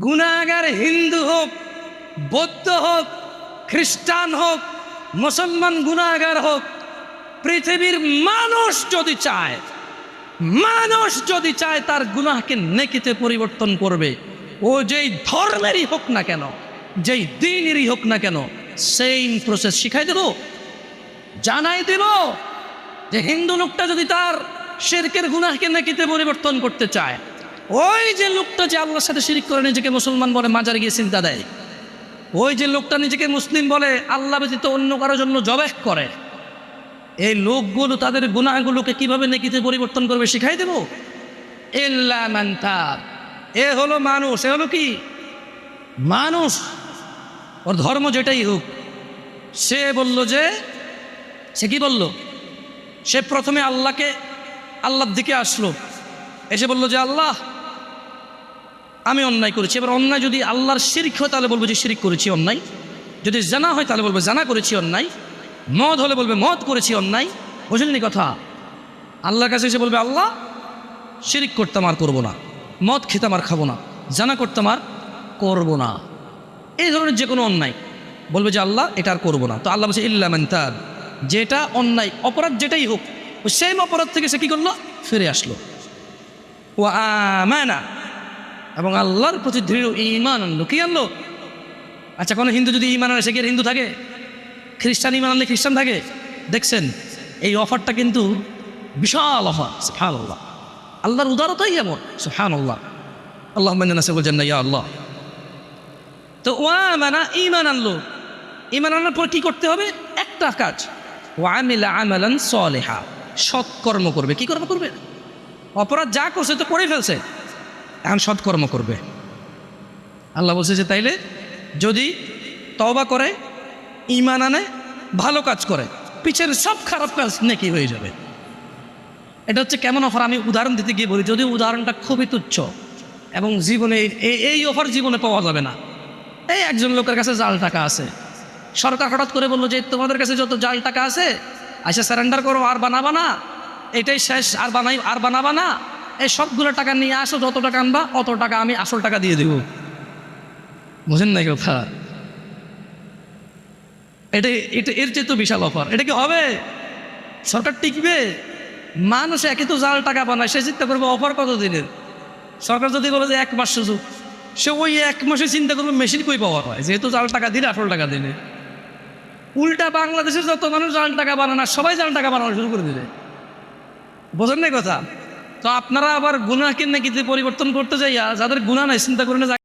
গুণাগার হিন্দু হোক, বৌদ্ধ হোক, খ্রিস্টান হোক, মুসলমান গুণাগার হোক, পৃথিবীর মানুষ যদি চায়, মানুষ যদি চায় তার গুনাহকে নেকিতে পরিবর্তন করবে। ও যেই ধর্মেরই হোক না কেন, যেই দিনেরই হোক না কেন সেম প্রসেস শিখাই দেব, জানাই দেব যে হিন্দু লোকটা যদি তার শেরকের গুনাহকে নেকিতে পরিবর্তন করতে চায় ওই যে লোকটা যে আল্লাহর সাথে শিরিক করে নিজেকে মুসলমান বলে মাজারে গিয়ে চিন্তা দেয় ওই যে লোকটা নিজেকে মুসলিম বলে আল্লাহ ব্যতীত অন্য কারোর জন্য জবেহ করে, এই লোকগুলো তাদের গুণাগুলোকে কীভাবে নেকিতে পরিবর্তন করবে শিখাই দেব? ইল্লা মান এ হলো মানুষ, এ হলো কি? মানুষ। ওর ধর্ম যেটাই হোক, সে বলল যে, সে কি বলল? সে প্রথমে আল্লাহকে, আল্লাহর দিকে আসলো। এসে বলল যে, আল্লাহ আমি অন্যায় করেছি। এবার অন্যায় যদি আল্লাহর শিরিক হয়, তাহলে বলব যে শিরিক করেছি অন্যায়। যদি জানা হয়, তাহলে বলব জানা করেছি অন্যায়। মদ হলে বলবে মদ করেছি অন্যায়। বুঝলেনি কথা? আল্লাহর কাছে এসে বলবে, আল্লাহ, শিরিক করতাম আর করব না। মদ খেতাম আর খাব না। জানা করতাম আর করব না। এই ধরনের যে কোনো অন্যায়। বলবে যে, আল্লাহ, এটা আর করব না। তো আল্লাহ বলছে ইল্লামান তাব। যেটা অন্যায়, অপরাধ যেটাই হোক সেম অপরাধ থেকে সে কী করল? ফিরে আসলো। ও আমানা এবং আল্লাহর প্রতি দৃঢ় ইমান আনলো। কি আনলো? আচ্ছা কোনো হিন্দু যদি ইমান আনে, সে হিন্দু থাকে? খ্রিস্টান ইমান আনলে খ্রিস্টান থাকে? দেখছেন, এই অফারটা কিন্তু বিশাল অফার সুফান আল্লাহ আল্লাহর উদারতাই এমন সুফান আল্লাহ আল্লাহ মানে নাসে বলছেন না ইয়া আল্লাহ। তো ওয়া মানা ইমান আনলো। ইমান আনার পর কি করতে হবে? একটা কাজ। ওয়ামিলা আমালান সলেহা। সৎকর্ম করবে। কি কর্ম করবে? অপরাধ যা করছে, তো করে ফেলছে। এখন সৎকর্ম করবে। আল্লাহ বলছে যে তাইলে যদি তওবা করে ইমান আনে, ভালো কাজ করে, পিছের সব খারাপ কাজ নাকি হয়ে যাবে। এটা হচ্ছে কেমন অফার আমি উদাহরণ দিতে গিয়ে বলি যদিও উদাহরণটা খুবই তুচ্ছ এবং জীবনে এই অফার জীবনে পাওয়া যাবে না, এই একজন লোকের কাছে জাল টাকা আছে। সরকার হঠাৎ করে বলল যে, তোমাদের কাছে যত জাল টাকা আছে আচ্ছা স্যারেন্ডার করো, আর বানাবা না, এটাই শেষ, আর বানাই, আর বানাবা না। এই সবগুলো টাকা নিয়ে আসো, যত টাকা আনবা, অত টাকা আমি আসল টাকা দিয়ে দেব। বুঝেন না কথা? এটা এটা এর চেয়ে তো বিশাল অফার। এটা কি হবে? সরকার টিকবে? মানুষ একে তো জাল টাকা বানায়, সে চিন্তা করবে অফার কত দিনের? সরকার যদি বলে যে এক মাস সুযোগ, সে ওই এক মাসে চিন্তা করবে মেশিন কই পাওয়া হয় যেহেতু জাল টাকা দিলে আসল টাকা দিলে। উল্টা বাংলাদেশের যত মানুষ জাল টাকা বানানো সবাই জাল টাকা বানানো শুরু করে দিলে বোঝেন না কথা? তো আপনারা আবার গুণাকে নাকি যে পরিবর্তন করতে যাইয়া, যাদের গুণা নাই, চিন্তা করে না